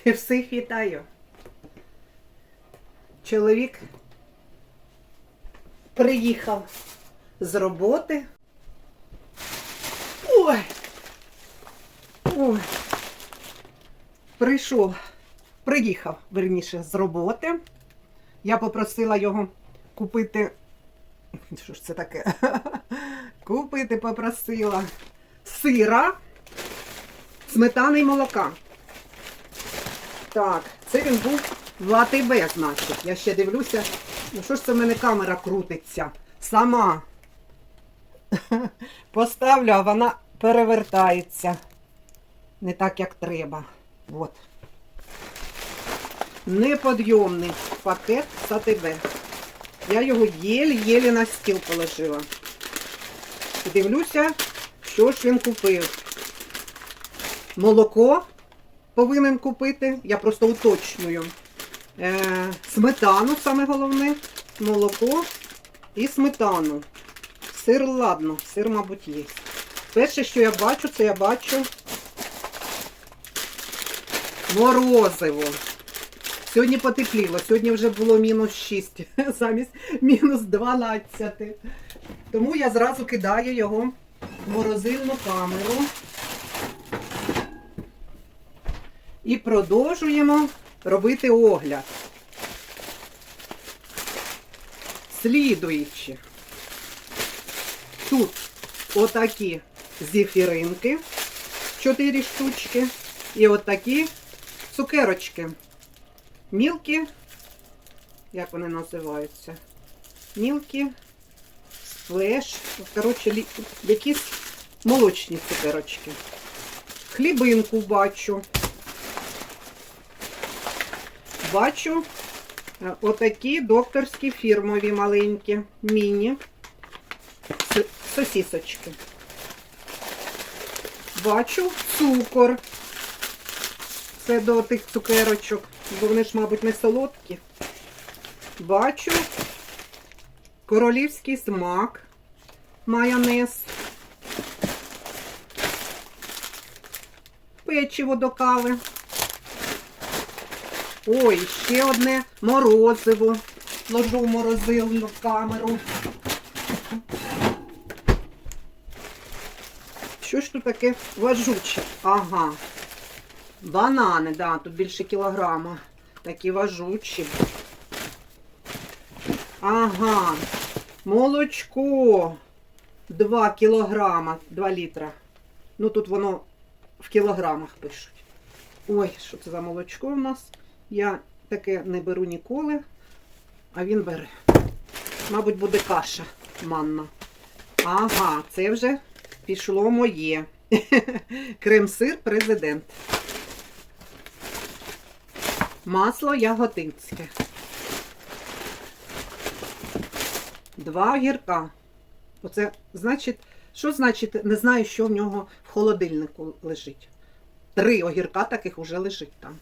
Всіх вітаю. Чоловік приїхав з роботи. Ой. Ой. Прийшов, приїхав, верніше, з роботи. Я попросила його купити. Що ж це таке? Купити попросила сира, сметани і молока. Так, це він був в АТБ, значить. Я ще дивлюся. Ну що ж це в мене камера крутиться? Сама. Поставлю, а вона перевертається. Не так, як треба. От. Неподйомний пакет з АТБ. Я його єлі-єлі на стіл положила. Дивлюся, що ж він купив. Молоко повинен купити. Я просто уточнюю. Е, сметану, саме головне, молоко і сметану. Сир, ладно, сир, мабуть, є. Перше, що я бачу, це я бачу морозиво. Сьогодні потепліло, сьогодні вже було мінус 6 замість мінус 12. Тому я зразу кидаю його в морозильну камеру. І продовжуємо робити огляд. Слідуючи. Тут отакі зефіринки, 4 штучки, і отакі цукерочки. Мілкі, як вони називаються? Мілкі, сплеш, коротше, якісь молочні цукерочки. Хлібинку бачу. Бачу е, отакі докторські фірмові маленькі, міні сосісочки. Бачу цукор. Це до тих цукерочок, бо вони ж, мабуть, не солодкі. Бачу королівський смак, майонез. Печиво до кави. Ой, ще одне морозиво. Ложу в морозильну камеру. Що ж тут таке важуче? Ага. Банани, да, тут більше кілограма. Такі важучі. Ага. Молочко. 2 кілограма, 2 літра. Ну тут воно в кілограмах пишуть. Ой, що це за молочко у нас? Я таке не беру ніколи, а він бере. Мабуть, буде каша манна. Ага, це вже пішло моє. Крем-сир президент. Масло яготинське. Два огірка. Оце, значить, що значить, не знаю, що в нього в холодильнику лежить. Три огірка таких уже лежить там.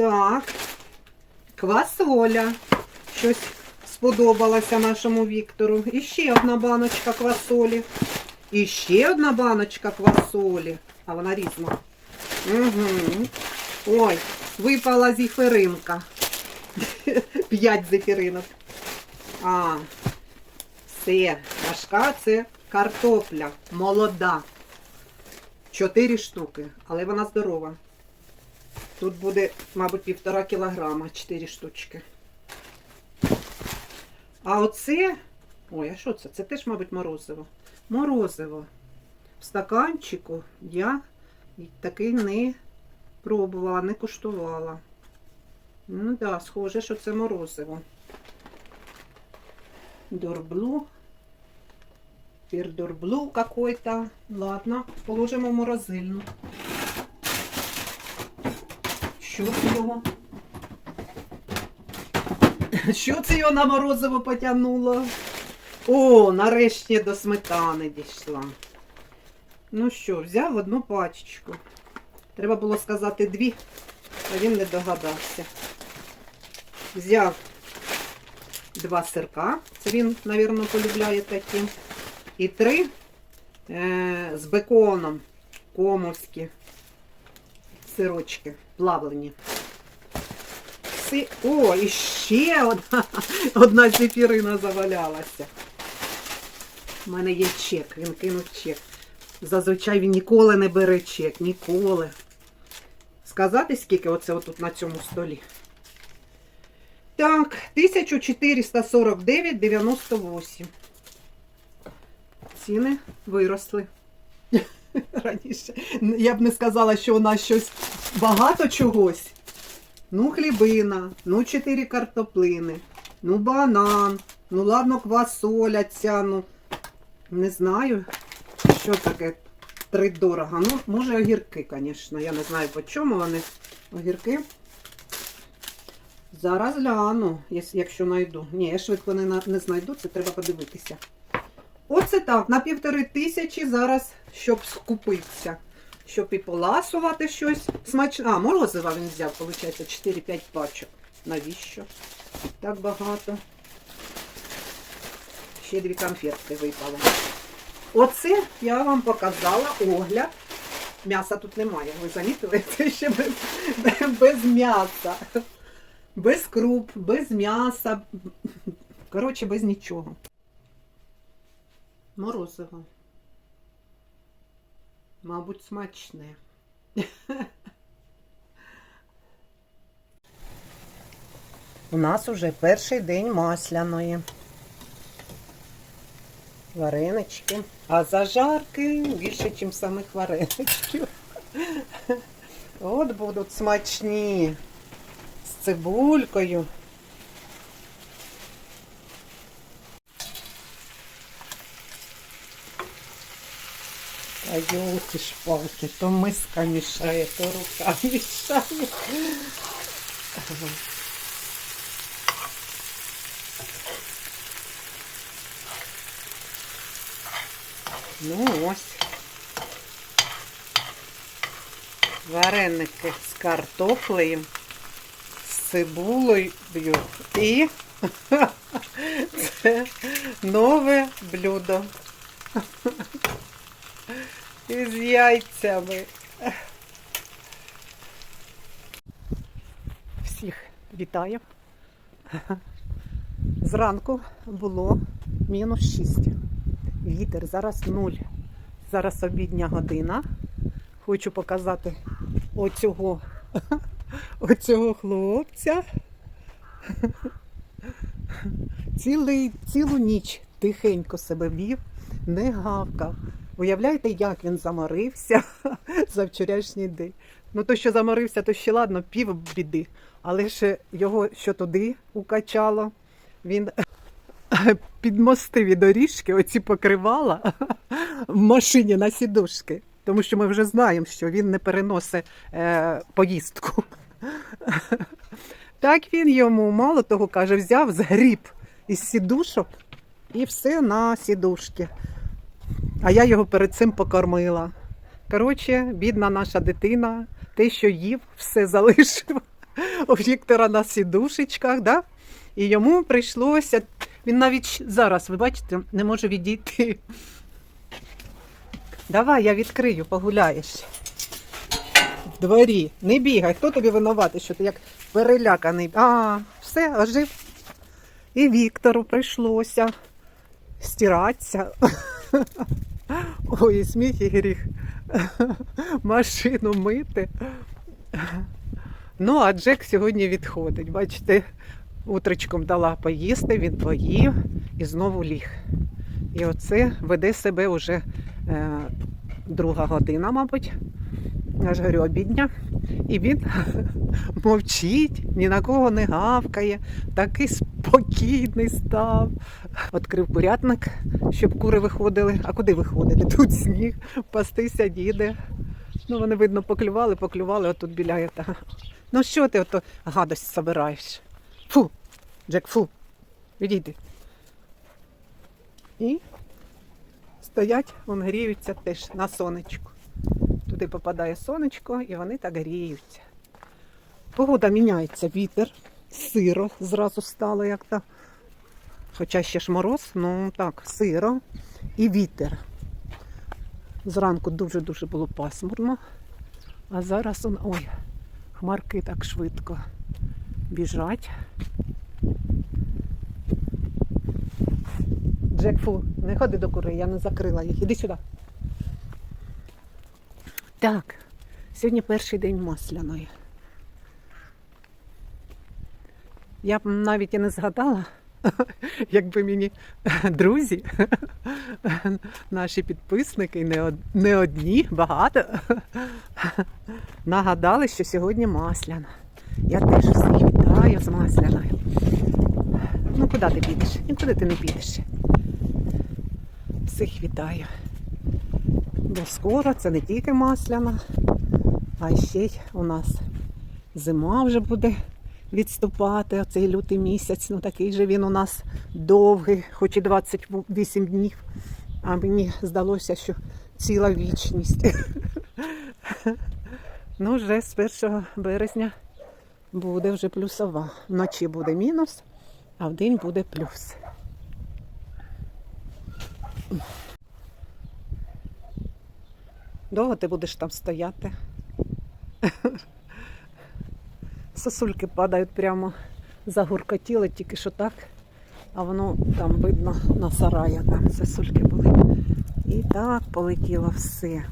Так. Квасоля. Щось сподобалося нашому Віктору. І ще одна баночка квасолі. І ще одна баночка квасолі. А вона різна. Угу. Ой, випала зефіринка. П'ять зефіринок. А, все. Важка це картопля. Молода. Чотири штуки, але вона здорова. Тут буде, мабуть, півтора кілограма, чотири штучки. А оце. Ой, а що це? Це теж, мабуть, морозиво. Морозиво. В стаканчику я такий не пробувала, не куштувала. Ну так, да, схоже, що це морозиво. Дорблу. Пердорблу какой-то. Ладно, положимо в морозильну. Що це його? Що це його на морозиво потягнуло? О, нарешті до сметани дійшла. Ну що, взяв одну пачечку. Треба було сказати дві, а він не догадався. Взяв два сирка. Це він, мабуть, полюбляє такі. І три е, з беконом комовські. Сирочки плавлені. Си... О, і ще одна, одна зефірина завалялася. У мене є чек, він кинув чек. Зазвичай він ніколи не бере чек, ніколи. Сказати, скільки оце отут на цьому столі? Так, 1449,98. Ціни виросли. Раніше. Я б не сказала, що у нас щось багато чогось. Ну, хлібина, ну, 4 картоплини, ну, банан, ну, ладно, квасоля ця, ну, не знаю, що таке три дорого. Ну, може, огірки, звісно. Я не знаю, по чому вони. Огірки. Зараз гляну, якщо знайду. Ні, я швидко не, не знайду, це треба подивитися. Оце так, на півтори тисячі зараз, щоб скупитися. Щоб і поласувати щось смачне. А, морозива він взяв, виходить, 4-5 пачок. Навіщо? Так багато. Ще дві конфетки випали. Оце я вам показала огляд. М'яса тут немає, ви замітили? Це ще без, без м'яса. Без круп, без м'яса. Коротше, без нічого. Морозиво. Мабуть, смачне. У нас уже перший день масляної. Варенички. А зажарки більше, ніж самих вареничків. От будуть смачні. З цибулькою. А ёлки шпалки, то миска мішає, то рука мішає. Ну ось. Вареники з картоплею, з цибулею і це нове блюдо. Із яйцями. Всіх вітаю. Зранку було мінус 6. Вітер зараз нуль. Зараз обідня година. Хочу показати оцього, оцього хлопця. Цілий, цілу ніч тихенько себе вів, не гавкав. Уявляєте, як він заморився за вчорашній день. Ну, то, що заморився, то ще ладно, пів біди. Але ж його що туди укачало, він підмостиві доріжки, оці покривала в машині на сідушки. Тому що ми вже знаємо, що він не переносить е, поїздку. Так він йому, мало того, каже, взяв згріб із сідушок і все на сідушки. А я його перед цим покормила. Коротше, бідна наша дитина, те, що їв, все залишив у Віктора на сідушечках, да? і йому прийшлося. Він навіть зараз, ви бачите, не може відійти. Давай, я відкрию, погуляєш. В дворі. Не бігай. Хто тобі винуватий, що ти як переляканий? А, все, ожив. І Віктору прийшлося стиратися. Ой, і сміх і гріх. Машину мити. Ну, а Джек сьогодні відходить. Бачите, утречком дала поїсти, він поїв і знову ліг. І оце веде себе вже е, друга година, мабуть. Я ж говорю, обідня. І він мовчить, ні на кого не гавкає, такий спокійний став. Відкрив курятник, щоб кури виходили. А куди виходити? Тут сніг, пастися діде. Ну, вони, видно, поклювали, поклювали отут біля этого. Ну що ти ото гадость собираєш? Фу, Джек, фу. Відійди. І стоять, вон гріються теж на сонечку. Туди попадає сонечко і вони так гріються. Погода міняється, вітер, сиро зразу стало як то. Хоча ще ж мороз, ну так, сиро і вітер. Зранку дуже-дуже було пасмурно. А зараз он. Ой, хмарки так швидко біжать. Джекфу, не ходи до кури, я не закрила їх. Іди сюди. Так, сьогодні перший день масляної. Я б навіть і не згадала, якби мені друзі, наші підписники, не, одні, багато, нагадали, що сьогодні масляна. Я теж всіх вітаю з масляною. Ну, куди ти підеш? Нікуди ти не підеш. Всіх вітаю. Бо скоро це не тільки масляна, а ще й у нас зима вже буде відступати. Оцей лютий місяць. Ну такий же він у нас довгий, хоч і 28 днів. А мені здалося, що ціла вічність. Ну, вже з 1 березня буде вже плюсова. Вночі буде мінус, а вдень буде плюс. Довго ти будеш там стояти? Сосульки падають прямо загуркотіли, тільки що так, а воно там видно на сарая, там сосульки були. І так полетіло все.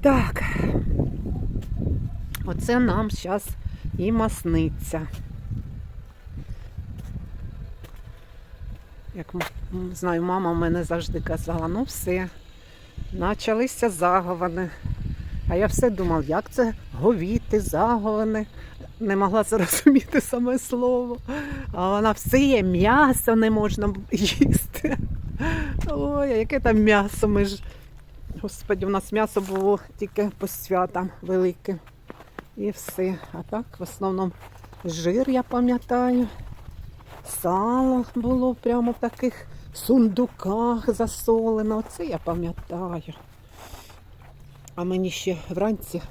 Так. Оце нам зараз і масниться. Як знаю, мама в мене завжди казала, ну все, почалися заговини. А я все думав, як це говіти, заговини. Не могла зрозуміти саме слово. А вона все є, м'ясо не можна їсти. Ой, яке там м'ясо? Ми ж. Господи, у нас м'ясо було тільки по святам велике. І все. А так, в основному жир, я пам'ятаю. Сало було прямо в таких сундуках засолено. Оце я пам'ятаю. А мені ще вранці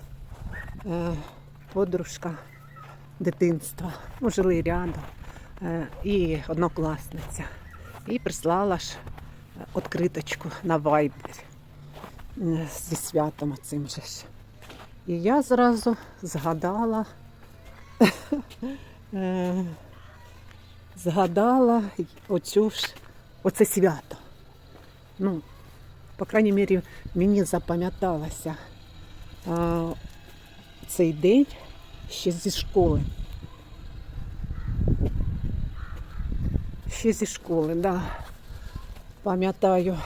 е, подружка дитинства, ну, жили рядом, е, і однокласниця. І прислала ж е, откриточку на вайбері е, зі святом цим же ж. І я зразу згадала, е, згадала оцю ж, оце свято. Ну, по крайній мірі, мені запам'яталося цей день ще зі школи. Ще зі школи, так. Да. Пам'ятаю.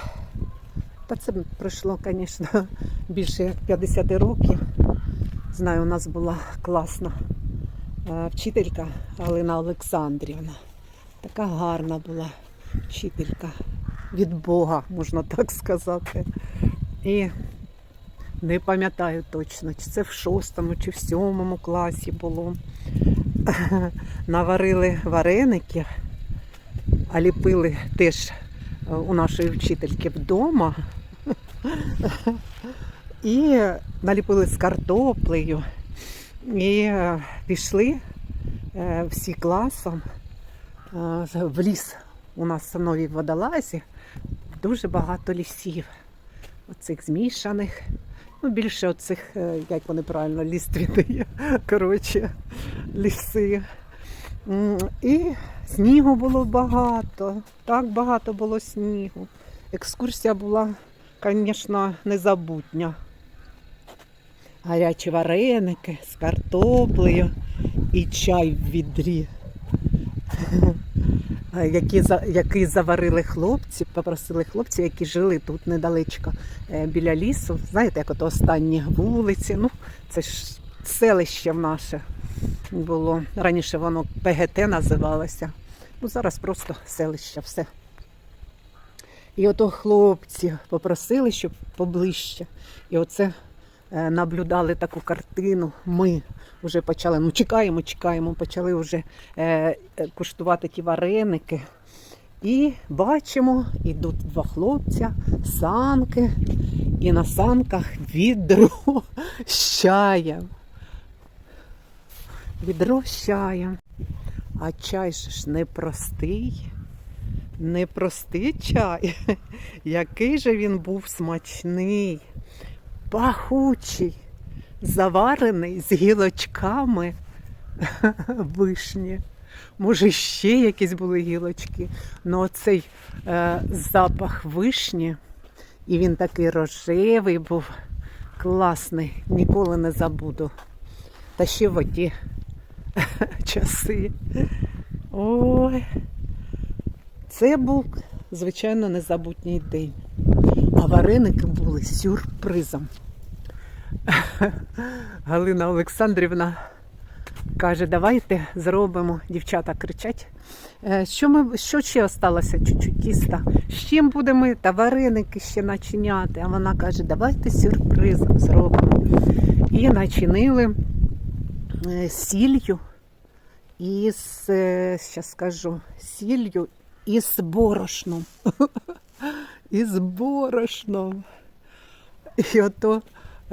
Та це пройшло, звісно, більше 50 років. Знаю, у нас була класна е, вчителька Галина Олександрівна. Така гарна була вчителька від Бога, можна так сказати. І не пам'ятаю точно, чи це в шостому, чи в сьомому класі було. Наварили вареників, а ліпили теж е, у нашої вчительки вдома. І наліпили з картоплею. І е, пішли е, всі класом в ліс. У нас в новій водолазі дуже багато лісів. Оцих змішаних. Ну, більше оцих, е, як вони правильно, ліствяні, коротше, ліси. І снігу було багато. Так багато було снігу. Екскурсія була, звісно, незабутня. Гарячі вареники з картоплею і чай в відрі. Які, який заварили хлопці, попросили хлопці, які жили тут недалечко е, біля лісу. Знаєте, як от останні вулиці. Ну, це ж селище в наше було. Раніше воно ПГТ називалося. Ну, зараз просто селище, все. І ото хлопці попросили, щоб поближче. І оце е, наблюдали таку картину. Ми вже почали, ну чекаємо, чекаємо, почали вже е, е, куштувати ті вареники. І бачимо, ідуть два хлопця, санки, і на санках відро з чаєм. Відро з чаєм. А чай ж непростий. Непростий чай. Який же він був смачний. пахучий, заварений з гілочками вишні. Може, ще якісь були гілочки. Ну оцей е, запах вишні, і він такий рожевий був, класний, ніколи не забуду. Та ще в оті часи. Ой, це був, звичайно, незабутній день. А вареники були сюрпризом. Галина Олександрівна каже, давайте зробимо. Дівчата кричать. «Е, Що, ми, що ще осталося? Чуть-чуть тіста. З чим будемо та вареники ще начиняти? А вона каже, давайте сюрпризом зробимо. І начинили е, сіллю із, е, щас скажу, сіллю із борошном. Із борошном. І ото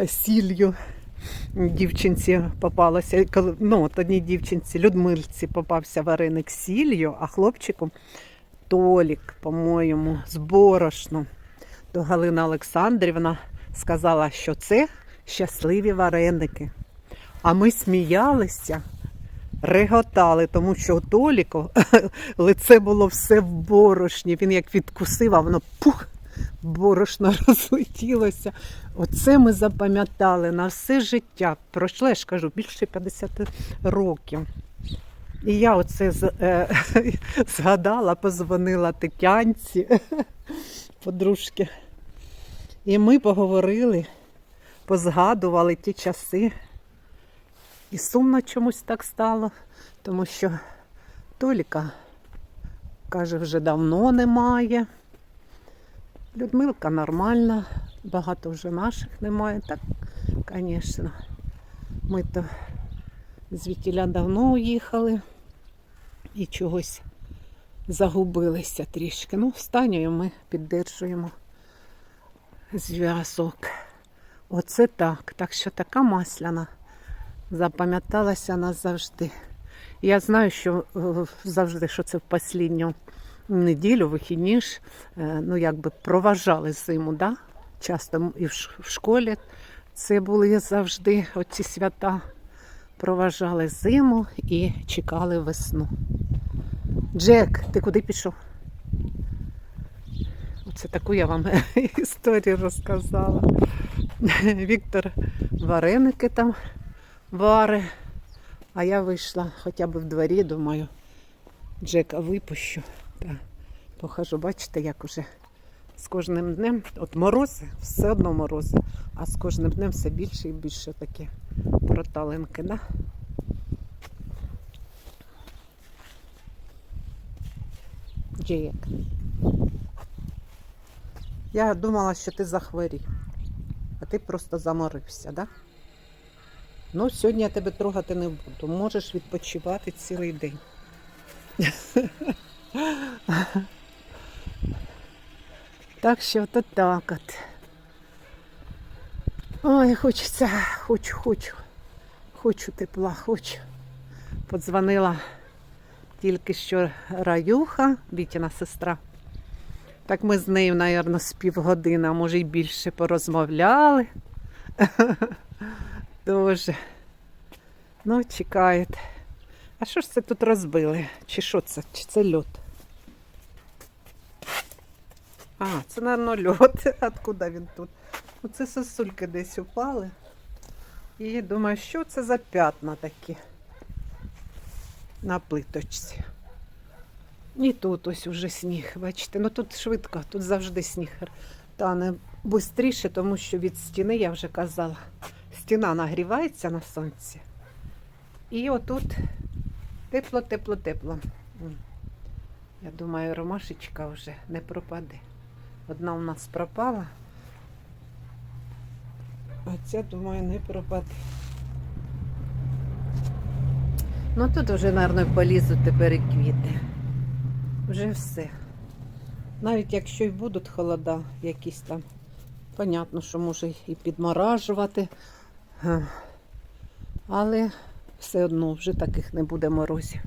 сіллю дівчинці попалося. Ну, от одній дівчинці, Людмильці попався вареник з сіллю, а хлопчику Толік, по-моєму, з борошном. То Галина Олександрівна сказала, що це щасливі вареники. А ми сміялися, реготали, тому що у Толіку лице було все в борошні. Він як відкусив, а воно пух, борошно розлетілося. Оце ми запам'ятали на все життя. Пройшло, я ж кажу, більше 50 років. І я оце е, згадала, позвонила Тетянці, подружки. І ми поговорили, позгадували ті часи. І сумно чомусь так стало, тому що Толіка, каже, вже давно немає. Людмилка нормальна, багато вже наших немає. Так, звісно, ми то звідтіля давно уїхали і чогось загубилися трішки. Ну, Танею ми піддержуємо зв'язок. Оце так. Так що така масляна запам'яталася назавжди. Я знаю, що е, завжди, що це в послідню неділю, вихідні ж, е, ну якби проважали зиму, да? часто і в школі це були завжди оці свята. Проважали зиму і чекали весну. Джек, ти куди пішов? Оце таку я вам історію розказала. Віктор вареники там вари. А я вийшла хоча б в дворі, думаю, Джека випущу. Та похожу, бачите, як уже з кожним днем, от морози, все одно морози, а з кожним днем все більше і більше такі проталинки, да? Джек. Я думала, що ти захворів, а ти просто заморився, да? Ну, сьогодні я тебе трогати не буду. Можеш відпочивати цілий день. Так що то так от. Ой, хочеться, хочу, хочу. Хочу тепла, хочу. Подзвонила тільки що Раюха, Вітіна сестра. Так ми з нею, мабуть, з півгодини, а може й більше порозмовляли. Дуже. Ну, чекають. А що ж це тут розбили? Чи що це? Чи це льод? А, це, мабуть, льод. Откуда він тут? Оце сосульки десь упали. І думаю, що це за п'ятна такі на плиточці. І тут ось уже сніг, бачите, ну тут швидко, тут завжди сніг тане швидше, тому що від стіни, я вже казала, стіна нагрівається на сонці. І отут тепло, тепло, тепло. Я думаю, ромашечка вже не пропаде. Одна у нас пропала, а ця, думаю, не пропаде. Ну тут вже, мабуть, полізуть тепер і квіти. Вже все. Навіть якщо й будуть холода якісь там, понятно, що може і підморажувати. Але все одно вже таких не буде морозів.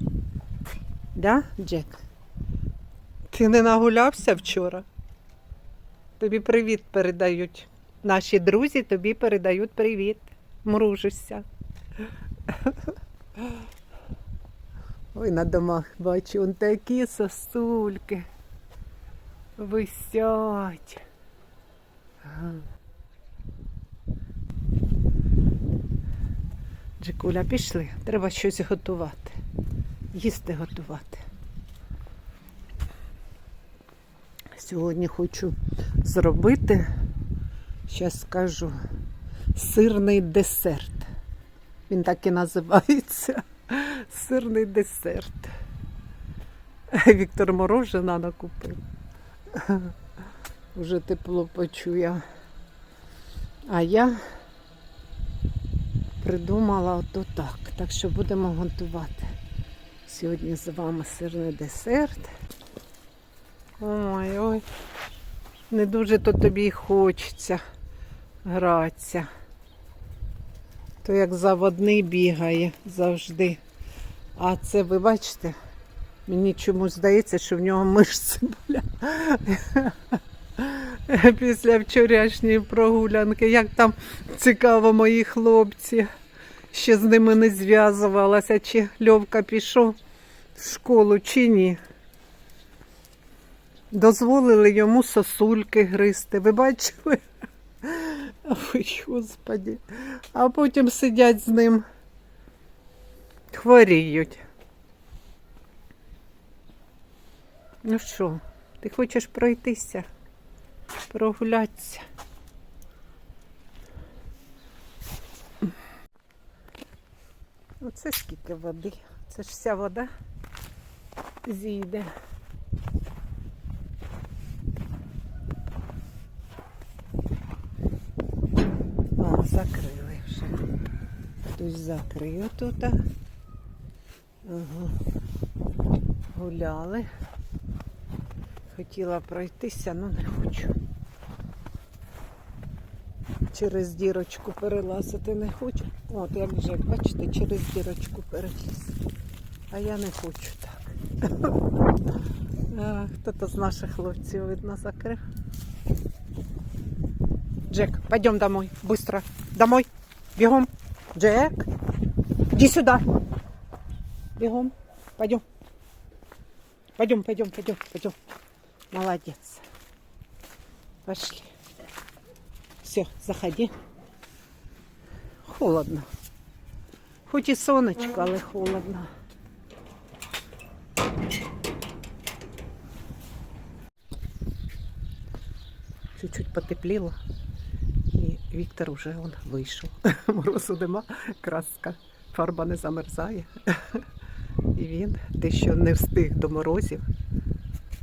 Да, Джек? Ти не нагулявся вчора? Тобі привіт передають Наші друзі тобі передають привіт. Мружишся. Ой, на домах бачу, он такі сосульки. Висять. Джикуля, пішли. Треба щось готувати. Їсти готувати. Сьогодні хочу зробити, зараз скажу, сирний десерт. Він так і називається. Сирний десерт. Віктор морожена накупив. Уже тепло почує. А я придумала ото так. Так що будемо готувати. Сьогодні з вами сирний десерт. Ой, ой. Не дуже то тобі хочеться гратися. То як заводний бігає завжди. А це ви бачите, мені чомусь здається, що в нього мишці болять. Після вчорашньої прогулянки. Як там цікаво мої хлопці. Ще з ними не зв'язувалася, чи Льовка пішов в школу, чи ні. Дозволили йому сосульки гризти. Ви бачили? Ой, господі. А потім сидять з ним, хворіють. Ну що, ти хочеш пройтися, прогулятися? Оце скільки води. Це ж вся вода зійде. О, закрили вже. Хтось закрив тут. Ага. Гуляли. Хотіла пройтися, але не хочу. Через дірочку перелазити не хочу. От як Джек, бачите, через дірочку переліз. А я не хочу так. А, Хто-то з наших хлопців, видно, закрив. Джек, пойдем домой. Быстро. Домой. Бегом. Джек. Иди сюда. Бегом. Пойдем. Пойдем, пойдем, пойдем, пойдем. Молодец. Пошли. Все, заходи. Холодно. Хоть і сонечко, але холодно. Чуть-чуть потепліло. І Віктор уже он вийшов. Морозу нема, краска, фарба не замерзає. І він, те, що не встиг до морозів,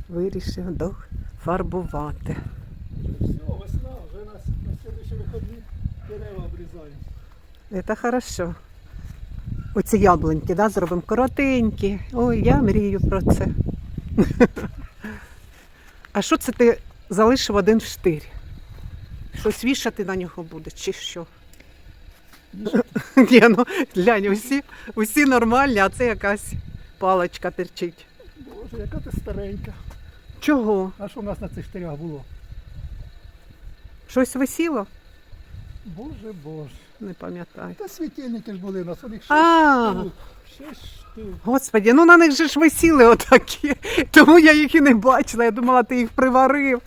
вирішив дофарбувати. Все, весна, вже на, на следующі вихідні дерева. Це хорошо. Оці яблуньки, да, зробимо коротенькі. Ой, я мрію про це. А що це ти залишив один штир? Щось вішати на нього буде, чи що? Ні, ну глянь, усі, усі нормальні, а це якась паличка терчить. Боже, яка ти старенька. Чого? А що у нас на цих штирях було? Щось висіло? Боже, боже. Не пам'ятаю. Та світильники ж були у нас, у них шість А, штук. Шість штук. господі, ну на них же ж висіли отакі. Тому я їх і не бачила. Я думала, ти їх приварив.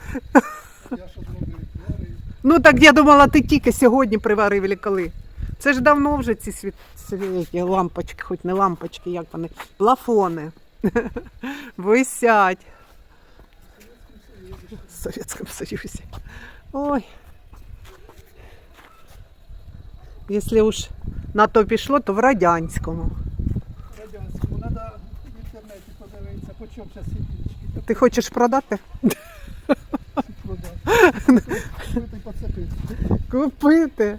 Я ж зробив варив. Ну так я думала, ти тільки сьогодні приварив или коли. Це ж давно вже ці світ... світі лампочки, хоч не лампочки, як вони, плафони. Висять. В Совєтському Союзі. Ой. Якщо уж на то пішло, то в радянському. Радянському. Треба в інтернеті подивитися, по чому зараз світильнички. Ти хочеш продати? продати. Купити.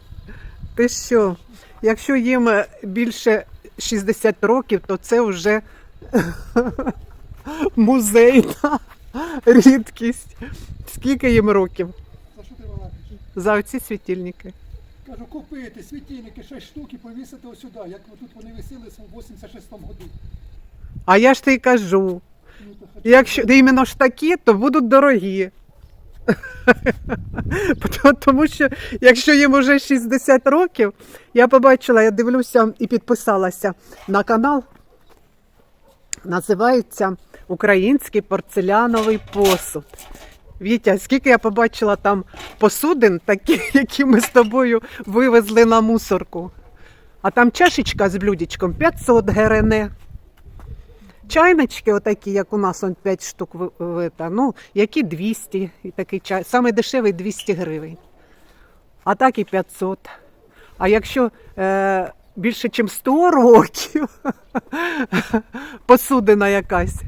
Ти що? Якщо їм більше 60 років, то це вже музейна рідкість. Скільки їм років За що ти за оці світильники? Кажу, купити світильники 6 штук і повісити ось сюди, як тут вони висіли в 86-му году. А я ж кажу, Ну, то якщо іменно ж такі, то будуть дорогі. Тому що якщо їм уже 60 років, я побачила, я дивлюся і підписалася на канал. Називається Український порцеляновий посуд. Вітя, скільки я побачила там посудин, такі, які ми з тобою вивезли на мусорку. А там чашечка з блюдечком 500 гривень. Чайнички, отакі, як у нас он 5 штук ну, які 200, і такий чай. Саме дешевий 200 гривень. А так і 500. А якщо е, більше, ніж 100 років посудина якась,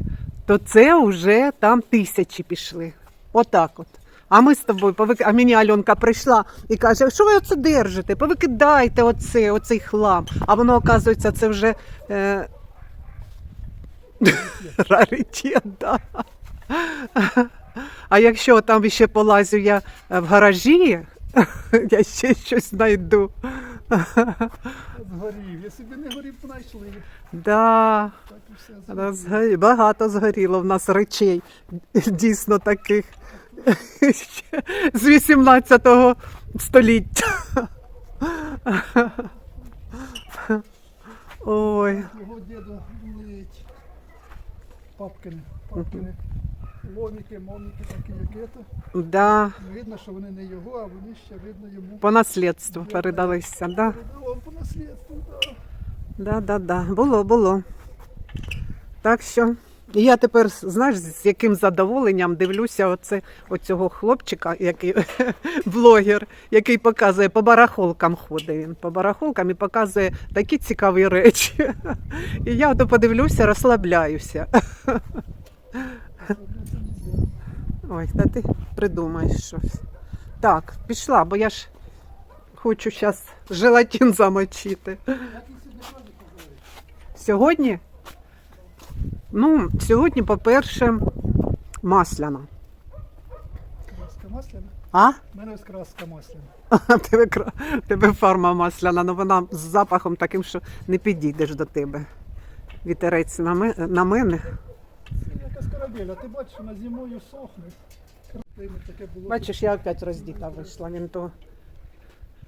то це вже там тисячі пішли. Отак от. А ми з тобою повик... а мені Альонка прийшла і каже, що ви оце держите? Повикидайте оце, оцей хлам. А воно, оказується, це вже е... раритет, да. А якщо там ще полазю я в гаражі, я ще щось знайду. Згорів. Якщо б не горів, знайшли. Да. Так і все згорів. згорі- Багато згоріло в нас речей, дійсно таких з 18 століття. Ой, Його діда лить. Папкини. Папкини. Ломіки, моміки такі, як це. да, Видно, що вони не його, а вони ще видно йому. по наслідству передалися. Да, Передав по наслідству, так. да, да, да. Було, було. Так що. І я тепер, знаєш, з яким задоволенням дивлюся оце, оцього хлопчика, який блогер, який показує по барахолкам ходить він. По барахолкам і показує такі цікаві речі. І я ото подивлюся, розслабляюся. Ой, та ти придумаєш щось. Так, пішла, бо я ж хочу зараз желатин замочити. Сьогодні? Ну, сьогодні, по-перше, масляна. Краска масляна. А? У мене ось краска масляна. В тебе, тебе фарма масляна, але вона з запахом таким, що не підійдеш до тебе. Вітерець на, ме- на мене. Корабель, а ти бачиш, вона зимою сохне. Таке було. Бачиш, я опять роздіта вийшла. Він то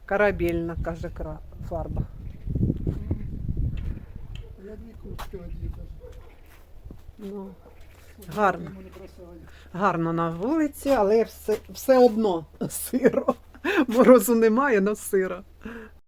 корабельна, каже кра- фарба. Я дві куртки одів. даже. Ну, Гарно. Гарно на вулиці, але все, все одно сиро. Морозу немає, але сиро.